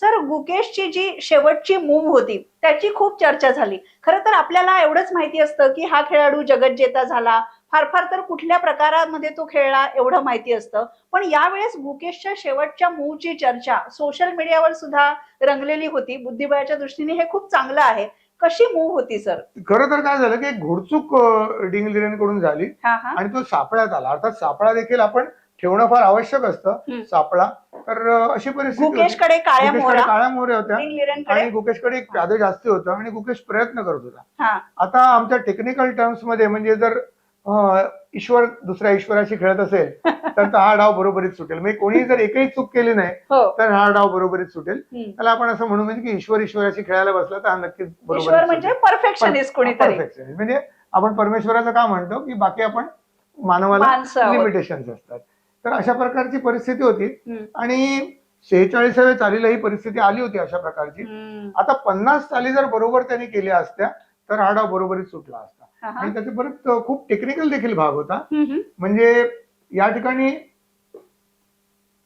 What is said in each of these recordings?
Sir गुकेशची जी शेवटची move होती त्याची खूप चर्चा झाली. खरं तर आपल्याला एवढंच माहिती असतं की हा खेळाडू जगज्जेता झाला. फार फार तर कुठल्या प्रकारामध्ये तो खेळला एवढं माहिती असतं. पण यावेळेस गुकेशच्या शेवटच्या मूवची चर्चा सोशल मीडियावर सुद्धा रंगलेली होती. बुद्धिबळाच्या दृष्टीने हे खूप चांगलं आहे. कशी मूव होती सर? खरं तर काय झालं की घोडचूककडून झाली. आणि तो सापळ्यात आला. अर्थात सापळा देखील आपण ठेवणं फार आवश्यक. असतं सापळा तर अशी परिस्थिती होती. गुकेशकडे काळ्या गुकेशकडे मोहरा. काळ्या मोहऱ्या होत्या. आणि गुकेशकडे एक प्यादे जास्ती होतं आणि गुकेश प्रयत्न करत होता. हा. आता आमच्या टेक्निकल टर्म्समध्ये म्हणजे जर अं, ईश्वर दुसऱ्या ईश्वराशी खेळत असेल तर तो हा डाव बरोबरीत सुटेल. म्हणजे कोणी जर एकही चूक केली नाही हो. तर हा डाव बरोबरीत सुटेल. हम्म. त्याला आपण असं म्हणू म्हणजे की ईश्वर ईश्वराशी खेळायला बसला तर हा नक्कीच ईश्वर म्हणजे परफेक्शनिस्ट कोणीतरी. म्हणजे आपण परमेश्वराचं का म्हणतो की बाकी आपण मानवाला. लिमिटेशन असतात. तर अशा प्रकारची परिस्थिती होती. आणि शेहेचाळीसाव्या चालीला ही परिस्थिती आली होती अशा प्रकारची. आता पन्नास चाली जर बरोबर त्यांनी केल्या असत्या तर डाव बरोबरीत सुटला असता. आणि त्याचे परत खूप टेक्निकल देखील भाग होता. म्हणजे या ठिकाणी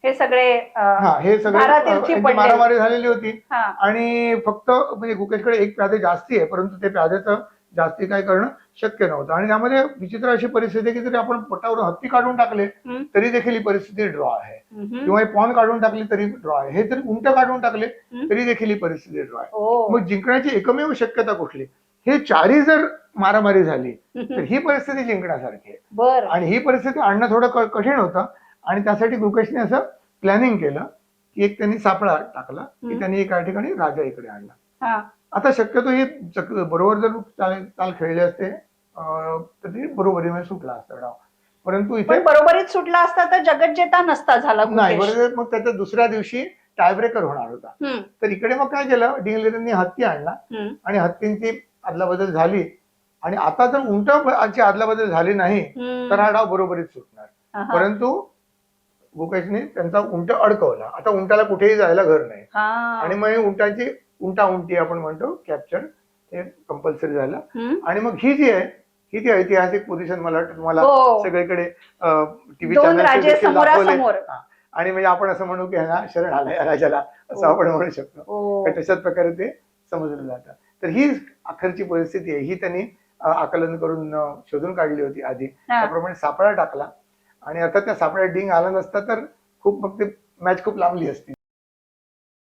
हे सगळे हा हे सगळे. मारामारी झालेली होती आणि फक्त म्हणजे गुकेशकडे एक प्यादे जास्ती आहे परंतु ते प्याद्याचं जास्ती काय करणं शक्य नव्हतं. आणि त्यामध्ये विचित्र अशी परिस्थिती आहे की जरी आपण पोटावर हत्ती काढून टाकले. तरी देखील ही परिस्थिती ड्रॉ आहे. किंवा पॉन काढून टाकली तरी ड्रॉ आहे. हे जरी उंट काढून टाकले. तरी देखील ही परिस्थिती ड्रॉ आहे. ओ मग जिंकण्याची एकमेव शक्यता कुठली? हे चारही जर मारामारी झाली तर ही परिस्थिती जिंकण्यासारखी आहे. आणि ही परिस्थिती आणणं थोडं कठीण होतं. आणि त्यासाठी गुकेशने असं प्लॅनिंग केलं की एक त्यांनी सापळा टाकला की. त्यांनी एका ठिकाणी राजा इकडे आणला. हा. आता शक्यतो हे चक- बरोबर जर चाल चाल खेळले असते तर ती बरोबरीने सुटला असता डाव. परंतु इथे पण बरोबरीत सुटला असता तर जगज्जेता नसता झाला नाही. बरोबर मग त्याच्या दुसऱ्या दिवशी टायब्रेकर होणार होता. तर इकडे मग काय केलं डिंगलिरनी हत्ती आणला. आणि हत्तींची अदलाबदल झाली. आणि आता जर उंट ची अदलाबदल झाली नाही. तर हा डाव बरोबरीत सुटणार. परंतु गुकेशने त्यांचा उंट अडकवला. आता उंटाला कुठेही जायला घर नाही. आणि मग उंटाची उंटा उंटी आपण म्हणतो कॅप्चर हे कंपल्सरी झालं. आणि मग ही जी आहे ही ती ऐतिहासिक पोझिशन मला वाटतं तुम्हाला हो. सगळीकडे टीव्ही दोन राजे समोरासमोर आणि म्हणजे आपण असं म्हणू की ह्याला शरण आलाय या राजाला असं हो. आपण म्हणू शकतो ओ. तर तशाच प्रकारे ते समजलं जातं तर ही अखेरची परिस्थिती आहे ही त्यांनी अं, आकलन करून अं, शोधून काढली होती आधी हा. त्याप्रमाणे सापळा टाकला आणि आता त्या सापळ्यात डिंग आला नसता तर खूप मग ते मॅच खूप लांबली असती